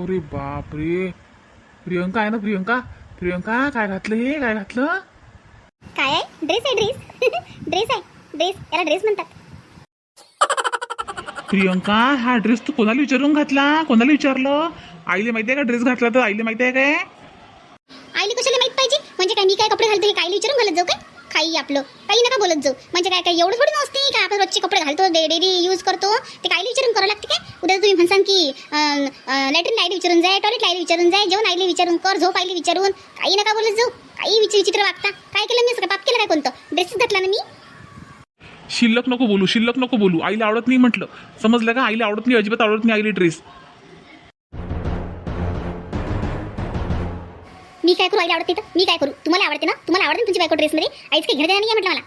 अरे बापरे. प्रियंका आहे ना प्रियंका? प्रियंका काय घातलं हे? काय घातलं? काय आहे? ड्रेस आहे ड्रेस ड्रेस आहे. ड्रेस याला ड्रेस म्हणतात. प्रियंका हा ड्रेस तू कोणाला विचारून घातला? कोणाला विचारलं? आईले माहिती आहे का ड्रेस घातला तर? आईले माहिती आहे काय? आईला कशाला माहीत पाहिजे? म्हणजे काय मी काय कपडे घालतो हे? कायला विचारून घालत जाऊ काय? काही आपलं. काही नका बोलत जाऊ. म्हणजे काय काय एवढं थोडी नसते काय आपण रोजचे कपडे घालतो डेली यूज करतो. ते काय विचारून करावं लागते काय? उद्या तुम्ही म्हणसान की लॅटरीन लाइट विचारून जाय टॉयलेट लाइट विचारून जाय जेवण आईले विचारून कर झोप आईले विचारून. काही नका बोलत जाऊ. काही विचित्र विचित्र वागता. काय केलं मी? असं पाप केलं काय कोणतं? ड्रेसेस घातला ना मी? शिल्लक नको बोलू शिल्लक नको बोलू. आईला आवडत नाही म्हटलं. समजलं का? आईला आवडत नाही अजिबात आवडत नाही आईली ड्रेस मी काय करू? आईला आवडते तर मी काय करू? तुम्हाला आवडते ना? तुम्हाला आवडते ना तुमची बायको ड्रेसमध्ये आईच काही घेणं देणं नाही म्हटलं मला.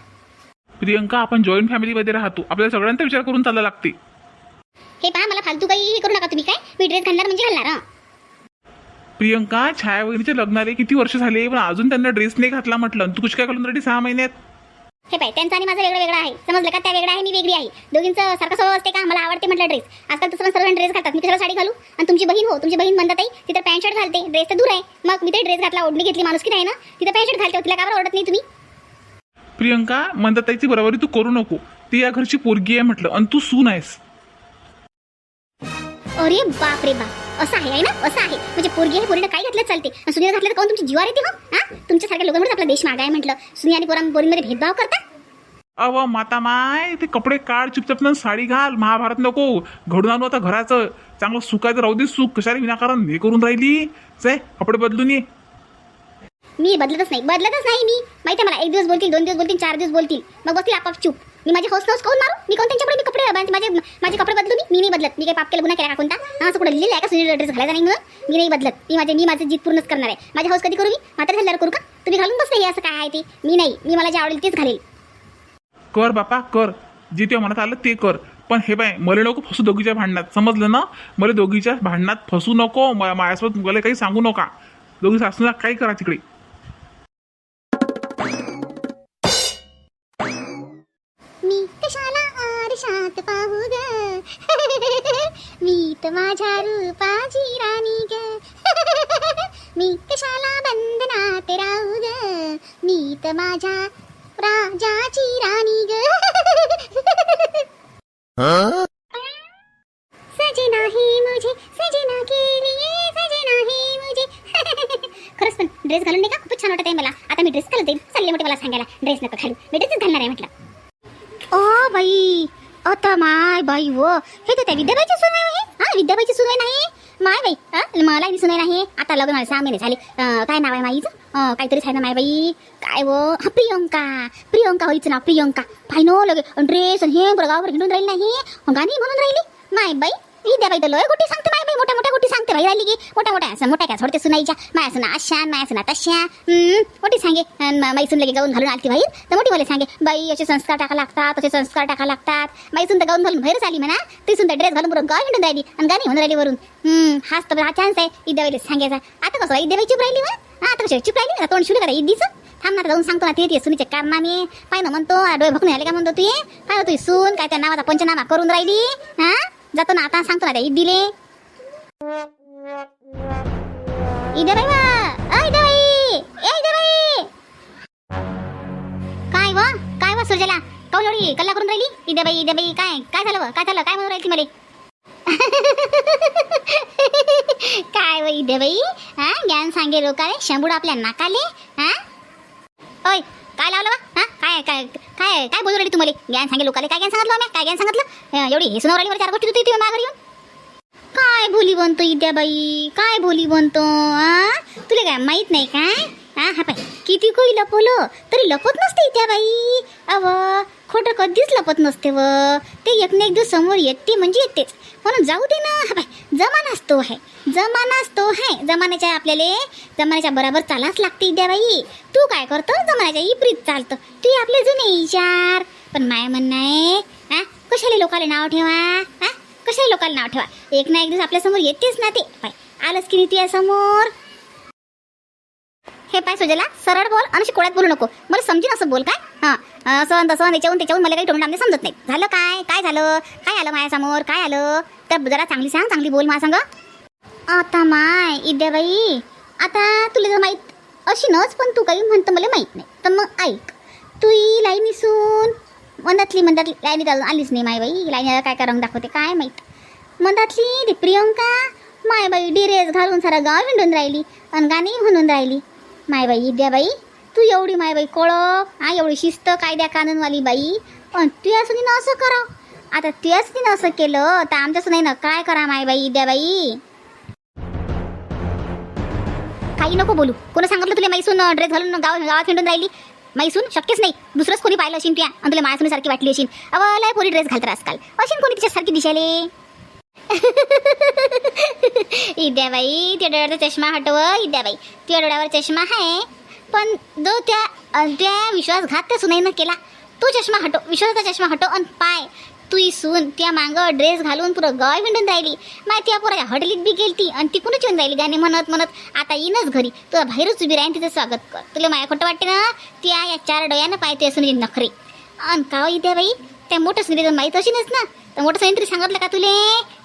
प्रियंका आपण जॉईंट फॅमिलीमध्ये राहतो. आपल्याला सगळ्यांचा विचार करून चालला लागते. हे पहा मला फालतू काही हे करू नका तुम्ही. काय? मी ड्रेस घालणार म्हणजे घालणार हं. प्रियंका छाया वहिनीचे लग्नाले किती वर्ष झाले पण अजून त्यांना ड्रेस नाही घातला म्हटलं. तू कशी काय घालून रेडी सहा महिन्यात हे पाय त्यांचा आणि माझा वेगळं वेगळं आहे. समजलं का? त्या वेगळा आहे मी वेगळी आहे. दोघींचं सारखं स्वभाव असते का? मला आवडते म्हटलं ड्रेस आजकाल तसं सर्व ड्रेस घालतात. मी कशाला साडी घालू आणि तुमची बहीण हो तुमची बहीण म्हणतात आई तिथं पॅन्ट शर्ट घालते. ड्रेस तर दूर आहे. मग मी ते ड्रेस घातला ओढणी घेतली माणूस की नाही ना? तिथं पॅन्ट शर्ट घालते. तिला का बरं आवडत नाही तुम्ही? प्रियंका म्हणतात त्याची बरोबरी तू करू नको. ती या घरची पोरगी आहे म्हटलं आणि तू सून आहेस. अरे बाप रे बाप. असं आहे ना? असं आहे. म्हणजे पोरगी आहे पोरीला काय घातलं चालते. आणि सुनील घातलं तर कोण? तुमची जीवार येते हो? हा? तुमच्यासारख्या लोकांमुळे आपला देश मागा आहे म्हटलं. सुनी आणि पोरां पोरींमध्ये भेदभाव करता? अव माता माय ते कपडे काढ चुपचाप ना साडी घाल. महाभारत नको. घडून आणू आता घराचं. चांगलं सुकायचं राहू दे सुख. कशाला विनाकारण हे करून राहिली? से कपडे बदलून ये मी बदलतच नाही. बदलतच नाही मी. माहिती आहे मला एक दिवस बोलतील दोन दिवस बोलतील चार दिवस बोलतील. मग बसतील आपाप चूप. मी माझे हौस नौस कोण मारू? मी कोण त्यांच्याकडे मी कपडे माझे माझे कपडे बदलू? मी मी नाही बदलत. मी काही पाप केलं गुन्हा केला का कोणता? हा, असं कुठं लिहिलं आहे का? सुनील ड्रेस घालायचा नाही म्हणून? मी नाही बदलत. मी माझे मी माझं जीत पूर्णच करणार आहे. माझे हौस कधी करू मी? मात्र झाल्यावर करू का? तुम्ही घालून बसले हे असं काय आहे ते? मी नाही. मी मला जे आवडेल तेच घालेल. कर बापा कर. जे म्हणत आलं ते कर. पण हे बाय मला नको फसू दोघीच्या भांडणात. समजलं ना? मला दोघीच्या भांडणात फसू नको. माझ्यासोबत मला काही सांगू नका. दोघी सासूला काही करा तिकडे? आरशात पाहू ग. मी तर माझ्या रूपाची राणी ग. मी कशाला बंधनात राहू ग. मी तर माझ्या राजाची राणी ग. सजे नाही मुझे सजे ना के लिए सजे नाही मुझे. खरंच पण ड्रेस घालून नाही का? खूपच छान वाटत आहे मला. आता मी ड्रेस घालते. चालले मोठे मला सांगायला. ड्रेस नका घालू. मी ड्रेसच घालणार आहे म्हटलं. ओ बाई आता माय बाई व. हे तर त्या विद्याबाईची सुनवाई आहे. हा विद्याबाईची सुनवाई नाही? माय बाई हा? मला बी सुनवाई नाही. आता लग्न व्हायला सहा महिने झाले. काय नाव आहे माईचं? काहीतरी आहे ना माय बाई. काय व? हा प्रियंका. प्रियंका होईच ना प्रियंका. फायनो लगे. ड्रेस हे गावावर घेऊन राहिली नाही. गाणी म्हणून राहिली. माय बाई विद्याबाई तर लय गोटी सांगते माय बाई मोठ्या मोठ्या सांगते भाई राहिली की मोठ्या मोठ्या असं मोठ्या काय सोडते सुनाईच्या? माया सुना अशा माया सुना तशा. हम्म, मोठी सांगे. मैसून माई सुन लगे गाऊन घालून आलती भाई तर मोठी मला सांगे बाई असे संस्कार टाका लागतात तसे संस्कार टाका लागतात. माई सुन तर गाऊन घालून बाहेरच आली म्हणा. ती सुद्धा ड्रेस घालून बरोबर गाव राहिली आणि गाणी म्हणून राहिली वरून. हाच तर हा चान्स आहे. विद्याबाईला सांगायचा. आता कसं विद्याबाई चुप राहिली मग हा आता कशी चुप राहिली? आता तोंड शिवली करा इद्दीचं? थांब ना जाऊन सांगतो ना ते ते सुनीचे कारनामे पाय ना म्हणतो डोळे भकून आले का म्हणतो तू पाय ना तुझी सून काय त्या नावाचा पंचनामा करून राहिली? हा? जातो ना आता सांगतो ना त्या इधर इद्याबाई वा अ इद्याबाई ए इद्याबाई काय वा? काय वा सुरजेला? काऊन एवढी कल्ला करून राहिली? इधर इद्याबाई इद्याबाई काय? काय झालं व? काय झालं? काय म्हणून राहिली मला? काय व इद्याबाई हा? ज्ञान सांगे लोकाले शंभूड आपल्या नाकाले हा? ओय काय लावलं बा हा? काय काय काय काय बोलू राहिली तुम्हाला ज्ञान सांगे लोकाले काय ज्ञान सांगितलं आम्ही काय ज्ञान सांगितलं? एवढी हे सुनावर चार गोष्टी तू तुम्ही माघारी येऊन? काय भोली बनतो इद्याबाई काय भोली बनतो आ? तुला काय माहीत नाही काय हा हा पाय. किती कोई लपवलं तरी लपत नसते इद्याबाई अव खोटं कधीच लपत नसते व. ते एक ना एक दिवस समोर येते म्हणजे येतेच. म्हणून जाऊ दे ना हा पाय. जमानाच तो आहे. जमानाच तो आहे. जमान्याच्या आपल्याला जमान्याच्या बरोबर चालाच लागते इद्याबाई तू काय करतो? जमान्याच्या इप्रीत चालतं. तू आपले जुने विचार. पण माय म्हणणं आहे हा कशाला लोकाला नाव ठेवा? कशाही लोकांना नाव ठेवा. एक ना एक दिवस आपल्यासमोर येतेच ना ते. पाय आलंच की नाही समोर? हे पाय सुजला सरळ बोल आणि कोळ्यात बोलू नको. मला समजेन असं बोल काय? हां असं तसं त्याच्याहून त्याच्याहून मला काही तोंड समजत नाही. झालं काय? काय झालं? काय आलं माझ्यासमोर काय आलं? तर जरा चांगली सांग चांगली बोल मला सांग. आता माय इद्याबाई आता तुला जर माहीत अशी नच पण तू काही म्हणतं मला माहीत नाही. तर मग ऐक. तू लाई मिसून मंदातली मंदातली लाईनी लाईनीत अजून आलीच नाही माय बाई लाईनीला काय काय रंग दाखवते काय माहीत. मंदातली ती प्रियंका माय बाई डिरेस घालून सारा गाव विंडून राहिली आणि गाणी म्हणून राहिली. माय बाई तू एवढी माय बाई कोळप हा एवढी शिस्त कायद्या कानूनवाली बाई पण तुझ्या सुनीनं असं करा आता तुझ्याच तिनं असं केलं तर आमच्या ना काय करा माय बाई काही नको बोलू. कोणी सांगितलं तुला मैसून ड्रेस घालून गाव गावात हिंडून राहिली? मैसून? शक्यच नाही. दुसरंच कोणी पाहिलं असेल तुया. आणि तुला मायासून सारखी वाटली असेल अवलय पोरी ड्रेस घालतात आजकाल. असेल कोणी तिच्यासारखी दिशाले इद्याबाई त्या डोळ्याचा चष्मा हटव. इद्याबाई त्या डोळ्यावर चष्मा आहे पण जो त्या त्या विश्वासघात त्या सुनाईनं केला. तो चष्मा हटो विश्वासाचा चष्मा हटो आणि पाय. तुई सून त्या मागं ड्रेस घालून पुरं गाव विंडून राहिली. माहिती या पुरा हडलीत बी गेलती आणि तिकूनच येऊन राहिली गाणे म्हणत म्हणत. आता येईनच घरी. तुला बाहेरच उभी राहीन तिचं स्वागत कर. तुला माया खोटं वाटते ना? त्या या चार डोळ्यानं पाय असून नखरे. आणि का इथे बाई? त्या मोठं सुनील माहीत अशीनच ना? तर मोठं सुनील तरी सांगितलं का तुले?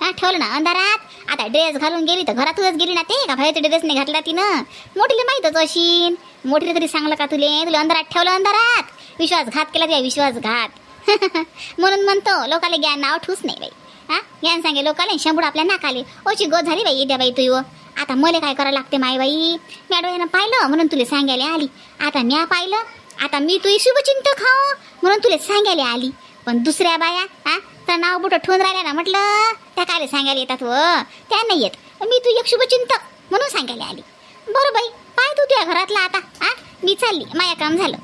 हा ठेवलं ना अंधारात. आता ड्रेस घालून गेली तर घरातूनच गेली ना ते? का बाहेरचा ड्रेस नाही घातला तिनं? मोठीला माहीतच अशीन. मोठीला तरी सांगलं का तुले? तुला अंधारात ठेवलं अंधारात. विश्वासघात केला त्या विश्वासघात. म्हणून म्हणतो लोकाले ज्ञान नाव ठूस नाही बाई. हा? ज्ञान सांगे लोकाले शंभूड आपल्या नाकाले. ओची गो झाली बाई द्या बाई तू आता मले काय करावं लागते माय बाई? म्या डोळ्यानं पाहिलं म्हणून तुला सांगायला आली. आता म्या पाहिलं आता मी तुझी शुभचिंतक खाऊ म्हणून तुला सांगायला आली. पण दुसऱ्या बाया हा? तर नाव बुटं ठेवून राहिल्या ना म्हटलं? त्या काय सांगायला येतात व? त्या नाही येत. मी तू एक शुभचिंतक म्हणून सांगायला आली. बरं बाई पाय तू तुझ्या घरातला आता. हा? मी चालली माया काम झालं.